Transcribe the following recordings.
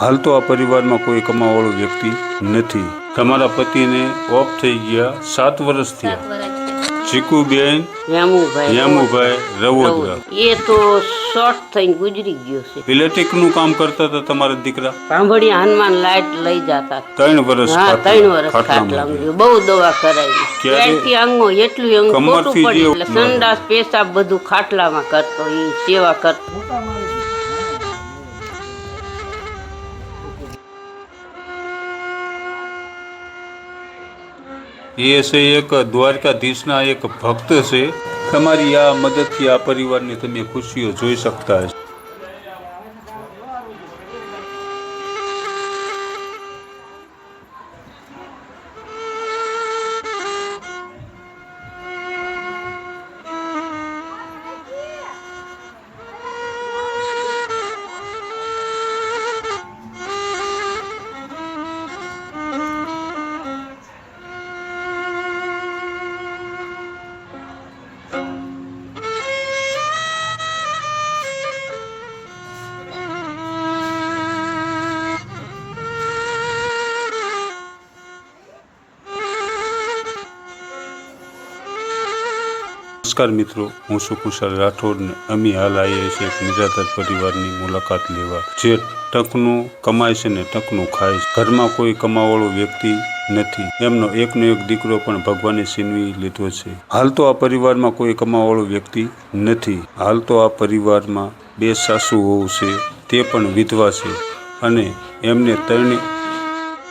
હાલ તો આ પરિવારમાં કોઈ કમાવાળો વ્યક્તિ નથી. તમારા પતિને ઓફ થઈ ગયા સાત વર્ષ થયા. ચીકુ ચીકુબેન યામુભાઈ રવોદરા. એ તો શોર્ટ થઈને ગુજરી ગયો છે. ઇલેક્ટ્રિકનું કામ કરતા હતા તમારા દીકરા? સાંભળી હનુમાન લાઈટ લઈ જતા ત્રણ વર્ષ હા ત્રણ વર્ષ બહુ દવા કરાવી? અંગો એટલું અંગ ખોટું કમરથી પડી જે- એટલે સંડાસ પેશાબ બધું ખાટલામાં કરતો એ સેવા કરતો. એ છે એક દ્વારકાધીશના એક ભક્ત છે. તમારી આ મદદથી આ પરિવારની તમે ખુશીઓ જોઈ શકતા હશો. નમસ્કાર મિત્રો, હું છું કુશાલ રાઠોડ ને અમે હાલ આવીએ છીએ એક નિરાધાર પરિવારની મુલાકાત લેવા. જે ટકનું કમાય છે ને ટકનું ખાય છે. ઘરમાં કોઈ કમાવાળો વ્યક્તિ નથી. એમનો એકનો એક દીકરો પણ ભગવાને છીનવી લીધો છે. હાલ તો આ પરિવારમાં કોઈ કમાવાળો વ્યક્તિ નથી. હાલ તો આ પરિવારમાં બે સાસુ હોવું છે, તે પણ વિધવા છે. અને એમને ત્રણે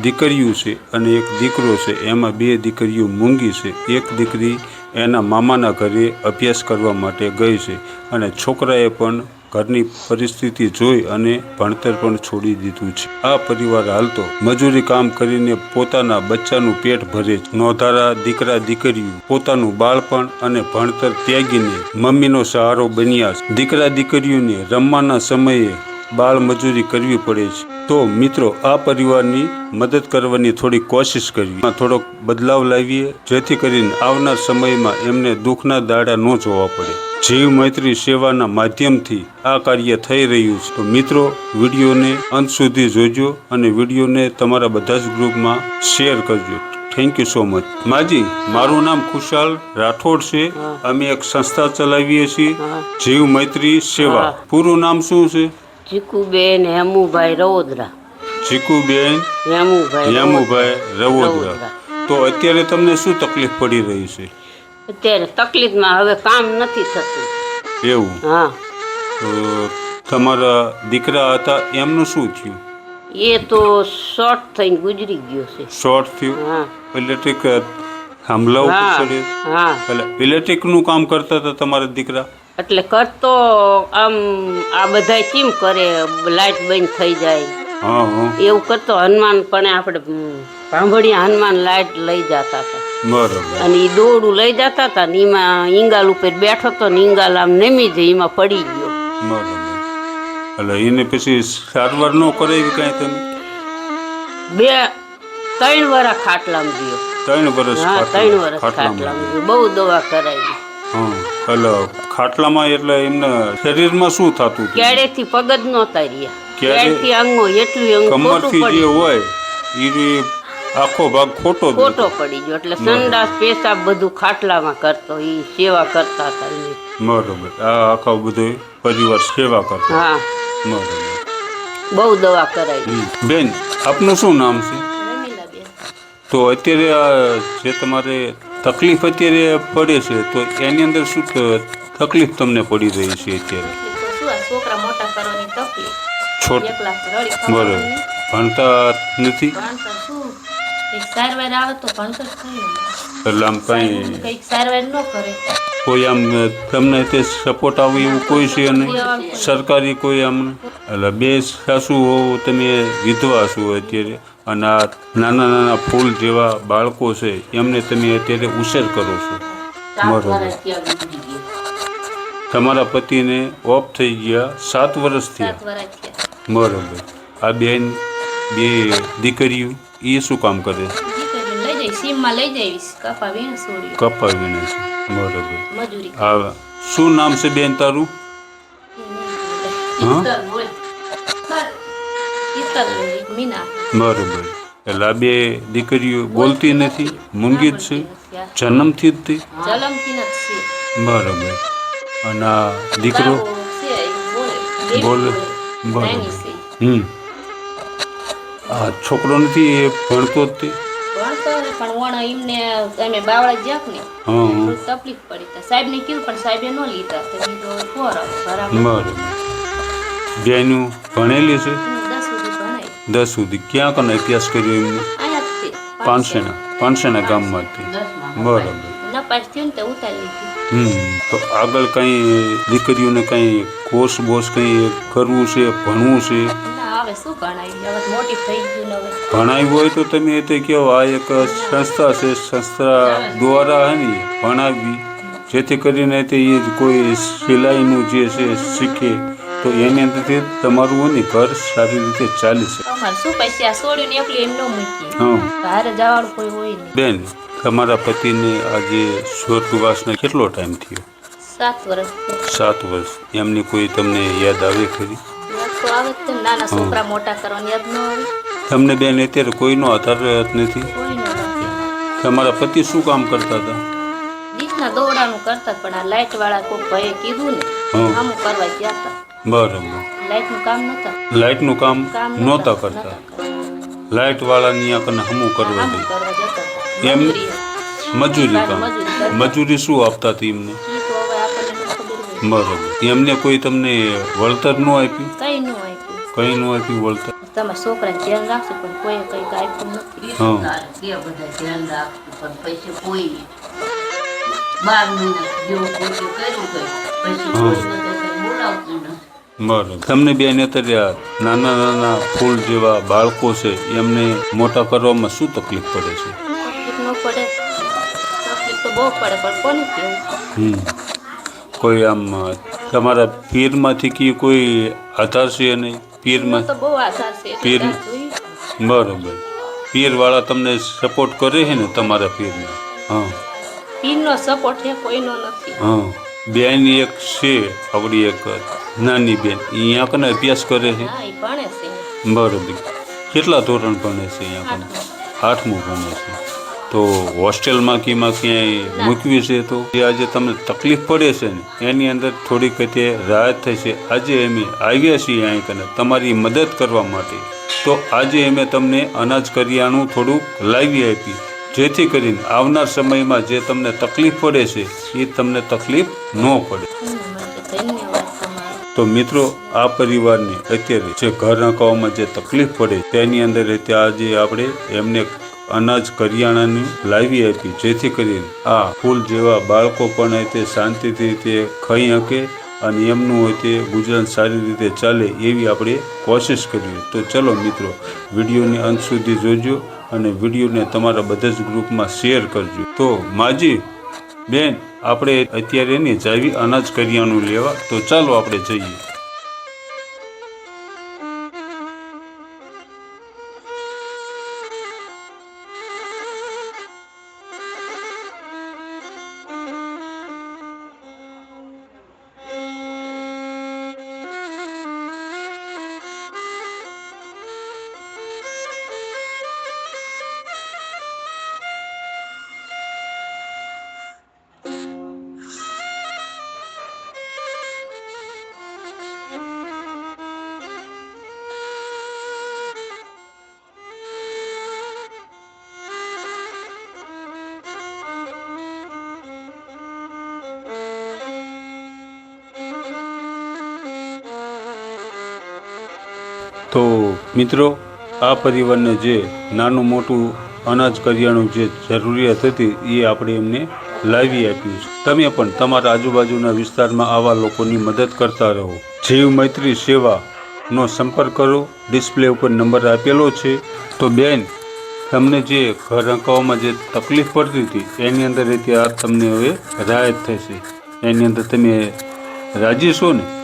દીકરીઓ છે અને એક દીકરો છે. એમાં બે દીકરીઓ મૂંગી છે. એક દીકરી એના મામાના ઘરે અભ્યાસ કરવા માટે ગઈ છે અને છોકરાએ પણ ઘરની પરિસ્થિતિ જોઈ અને ભણતર પણ છોડી દીધું છે. આ પરિવાર હાલતો મજૂરી કામ કરીને પોતાના બચ્ચાનું પેટ ભરે છે. નોધારા દીકરા દીકરીઓ, પોતાનું બાળપણ અને ભણતર ત્યાગીને મમ્મીનો સહારો બન્યા છે. દીકરા દીકરીઓને રમવાના સમયે બાળ મજૂરી કરવી પડે છે. તો મિત્રો આ પરિવારની મદદ કરવાની થોડી કોશિશ કરવી થોડોક બદલાવ લાવીએ જેથી કરીને આવનાર સમયમાં એમને દુઃખના દાડા ન જોવા પડે. જીવ મૈત્રી સેવાના માધ્યમથી આ કાર્ય થઈ રહ્યું છે. તો મિત્રો વિડીયોને અંત સુધી જોજો અને વિડીયોને તમારા બધા જ ગ્રુપમાં શેર કરજો. થેન્ક યુ સો મચ માજી મારું નામ ખુશાલ રાઠોડ છે. અમે એક સંસ્થા ચલાવીએ છીએ. જીવ મૈત્રી સેવા. પૂરું નામ શું છે? ચીકુબેન હેમુભાઈ રવોદરા. ચીકુબેન હેમુભાઈ હેમુભાઈ રવોદરા. તો અત્યારે તમને શું તકલીફ પડી રહી છે? અત્યારે તકલીફમાં હવે કામ નથી થતું. એવું? હા. તો તમારા દીકરા હતા એમનું શું થયું? એ તો શોર્ટ થઈને ગુજરી ગયો છે. શોર્ટ થયું? હા. ઇલેક્ટ્રિક થાંભલા ઉપર હા. હા. એટલે ઇલેક્ટ્રિકનું કામ કરતા હતા તમારા દીકરા? એટલે કરતો આમ આ બધા કેમ કરે? લાઈટ બંધ થઈ જાય. એવું કરતો હનુમાન પણ આપણે સાંભળ્યા હનુમાન લાઈટ લઈ જતા હતા. બરાબર. અને એ દોરડું લઈ જતા હતા ને એમાં ઈંગાલ ઉપર બેઠો તો ને ઈંગાલ આમ નમી જાય એમાં પડી ગયો. બરાબર. એટલે એને પછી સારવાર ન કરાવી કાંઈ તમે? બે ત્રણ વરા ખાટલામાં ગયો. ત્રણ વર્ષ હા ત્રણ ખાટલામાં ખાટલામાં ગયો. બહુ દવા કરાવી. હા. એટલે ખાટલામાં એટલે એમને શરીરમાં શું થતું ક્યારેથી પગજ ન નહોતા રહ્યા ક્યારે? ક્યારેથી અંગો એટલું અંગ કમરથી જે હોય એ આખો ભાગ ખોટો ખોટો પડી ગયો. એટલે સંડાસ પેશાબ બધું ખાટલામાં કરતો એ સેવા કરતા હતા. બરોબર. આ આખો બધો પરિવાર સેવા કરતો. હા. બરોબર. બહુ દવા કરાવી બેન આપનું શું નામ છે? તો અત્યારે જે તમારે તકલીફ અત્યારે પડે છે તો એની અંદર શું તકલીફ તમને પડી રહી છે અત્યારે? બરોબર. ભણતા નથી. એટલે આમ કાંઈ કોઈ આમ તમને તે સપોર્ટ આવે એવું કોઈ છે નહીં? સરકારી કોઈ આમ એટલે બે સાસુ હોવ તમે વિધવા છો અત્યારે. અને આ નાના નાના ફૂલ જેવા બાળકો છે એમને તમે અત્યારે ઉછેર કરો છો. તમારા પતિને ઓફ થઈ ગયા સાત વર્ષ થયા. બરોબર. આ બેન બે દીકરીઓ એ શું કામ કરે? કપા વીણ છે. બરોબર. આ શું નામ છે બેન તારું? હા? મીના બરોબર. એટલે આ બે દીકરીઓ બોલતી નથી મૂંગી છે જન્મથી જ તે. જલમથી જ છે બરોબર. અને આ દીકરો? બોલે. બરોબર. હમ. આ છોકરો નથી એ ભણતો જ તે. પણ વણ એમને અમે બાવળા જ્યાક ને હા હા. થોડી તકલીફ પડી તો. સાહેબને કીધું પણ સાહેબે ન લીધા. તો કીધું પોર બરાબર. બેનું ભણેલી છે? દસ સુધી. ક્યાં કોને અભ્યાસ કર્યો એમને? પાનસેના. પાનસેના ગામમાં હતી બરાબર હમ. તો આગળ કંઈ દીકરીઓને કંઈ કોર્સ બોર્સ કંઈ કરવું છે ભણવું છે? ભણાવ્યું હોય તો તમે એ તો કહો આ એક સંસ્થા છે સંસ્થા દ્વારા હે ને ભણાવવી. જેથી કરીને તે એ કોઈ સિલાઈનું જે છે શીખે. તો એની અંદરથી તમારું ને ઘર સારી રીતે ચાલી છે. શું પછી આ એકલી એમ ન મૂકી બહાર જવાનું કોઈ હોય નહીં. બેન તમારા પતિને આજે સ્વર્ગવાસને કેટલો ટાઈમ થયો? સાત વર્ષ સાત વર્ષ એમની કોઈ તમને યાદ આવે ખરી? યાદ તો આવે જ તે ને નાના છોકરા મોટા કરવાની યાદ ન આવે. તમને બેન અત્યારે કોઈનો આધાર રહેત નથી? તમારા પતિ શું કામ કરતા હતા? દીકના દોડાનું કરતા પણ આ લાઇટ વાળા કોઈ ભાઈએ કીધું ને. આમ કરવા ગયા હતા. બરાબર. લાઇટનું કામ નતા લાઇટનું કામ નહોતા કરતા. લાઇટ વાળાની કને હમું કરવા દે એમ? મજૂરી. કામ. મજૂરી શું આપતા હતી એમને? આપણને બરાબર. એમને કોઈ તમને વળતર ન આપ્યું? કઈ ન આપ્યું? કંઈ ન આપ્યું વળતર? તમારા છોકરા ધ્યાન રાખશે પણ કોઈ કઈ આપ્યું નથી. હા બધા ધ્યાન રાખવું પણ પૈસે કોઈ બાર મહિના જેવું કર્યું કઈ પછી બોલાવતું નથી. બરાબર. તમને બેન અત્યારે નાના નાના ફૂલ જેવા બાળકો છે એમને મોટા કરવામાં શું તકલીફ પડે છે? તકલીફ ન પડે. તકલીફ તો બહુ પડે પણ કોને કેવું? હમ. કોઈ આમ તમારા પીરમાંથી કે કોઈ આધાર છે નહીં પીરમાં? તો બહુ આધાર છે એટલે પીર- બરાબર બરોબર. પીરવાળા તમને સપોર્ટ કરે છે ને તમારા પીરને હા. પીરનો સપોર્ટ છે કોઈનો નથી. હા. બેન એક છે આપણી એક નાની બેન. અહીંયા કને અભ્યાસ કરે છે? છે. બરોબર. કેટલા ધોરણ ભણે છે અહીંયા કને? આઠમું ભણે છે. તો હોસ્ટેલમાં કે એમાં ક્યાંય મૂકવી છે તો? આજે તમને તકલીફ પડે છે ને? એની અંદર થોડીક તે રાહત થશે. આજે અમે આવ્યા છીએ અહીં કને? તમારી મદદ કરવા માટે. તો આજે અમે તમને અનાજ કરિયાણું થોડુંક લાવી આપી. જેથી કરીને આવનાર સમયમાં જે તમને તકલીફ પડે છે એ તમને તકલીફ ન પડે. તો મિત્રો, આ પરિવારને અત્યારે જે ઘર નાખવામાં જે તકલીફ પડે, તેની અંદર તે આજે આપણે એમને અનાજ કરિયાણાની લાવી આપી, જેથી કરીને આ ફૂલ જેવા બાળકો પણ તે શાંતિથી તે ખાઈ શકે અને એમનું હોય તે ગુજરાન સારી રીતે ચાલે એવી આપણે કોશિશ કરીએ. તો ચલો મિત્રો, વિડીયોની અંત સુધી જોજો. અને વિડીયોને તમારા બધા જ ગ્રુપમાં શેર કરજો. તો માજી, બેન, આપણે અત્યારે ને જાવી અનાજ કરિયાણું લેવા, તો ચાલો આપણે જઈએ. તો મિત્રો, આ પરિવારને જે નાનું મોટું અનાજ કરિયાણું જે જરૂરિયાત હતી, એ આપણે એમને લાવી આપ્યું છે. તમે પણ તમારા આજુબાજુના વિસ્તારમાં આવા લોકોની મદદ કરતા રહો. જીવ મૈત્રી સેવાનો સંપર્ક કરો. ડિસ્પ્લે ઉપર નંબર આપેલો છે. તો બેન, તમને જે ઘર રંકાવામાં જે તકલીફ પડતી હતી, એની અંદર ત્યાં તમને હવે રાહત થશે. એની અંદર તમે રાજી છો ને?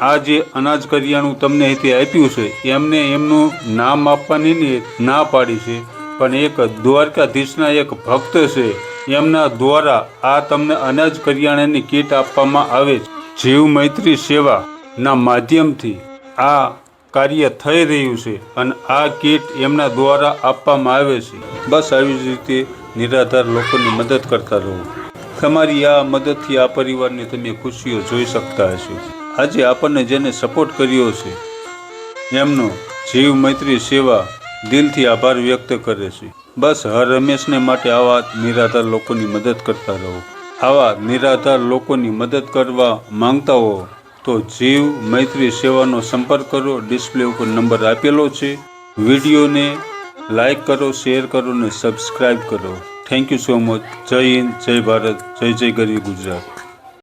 આ જે અનાજ કરિયાણું તમને અહીંથી આપ્યું છે, એમને એમનું નામ આપવાની ને પાડી છે. પણ એક દ્વારકાધીશના એક ભક્ત છે, એમના દ્વારા આ તમને અનાજ કરિયાણાની કીટ આપવામાં આવે છે. જીવ મૈત્રી સેવાના માધ્યમથી આ કાર્ય થઈ રહ્યું છે અને આ કીટ એમના દ્વારા આપવામાં આવે છે. બસ આવી જ રીતે નિરાધાર લોકોની મદદ કરતા રહો. તમારી આ મદદથી આ પરિવારની તમે ખુશીઓ જોઈ શકતા હશો. આજે આપણને જેને સપોર્ટ કર્યો છે, એમનો જીવ મૈત્રી સેવા દિલથી આભાર વ્યક્ત કરે છે. બસ હર હંમેશને માટે આવા નિરાધાર લોકોની મદદ કરતા રહો. આવા નિરાધાર લોકોની મદદ કરવા માંગતા હો તો જીવ મૈત્રી સેવાનો સંપર્ક કરો. ડિસ્પ્લે ઉપર નંબર આપેલો છે. વિડીયોને લાઈક કરો, શેર કરો અને સબસ્ક્રાઈબ કરો. થેન્ક યુ સો મચ જય હિન્દ, જય ભારત, જય જય ગરી ગુજરાત.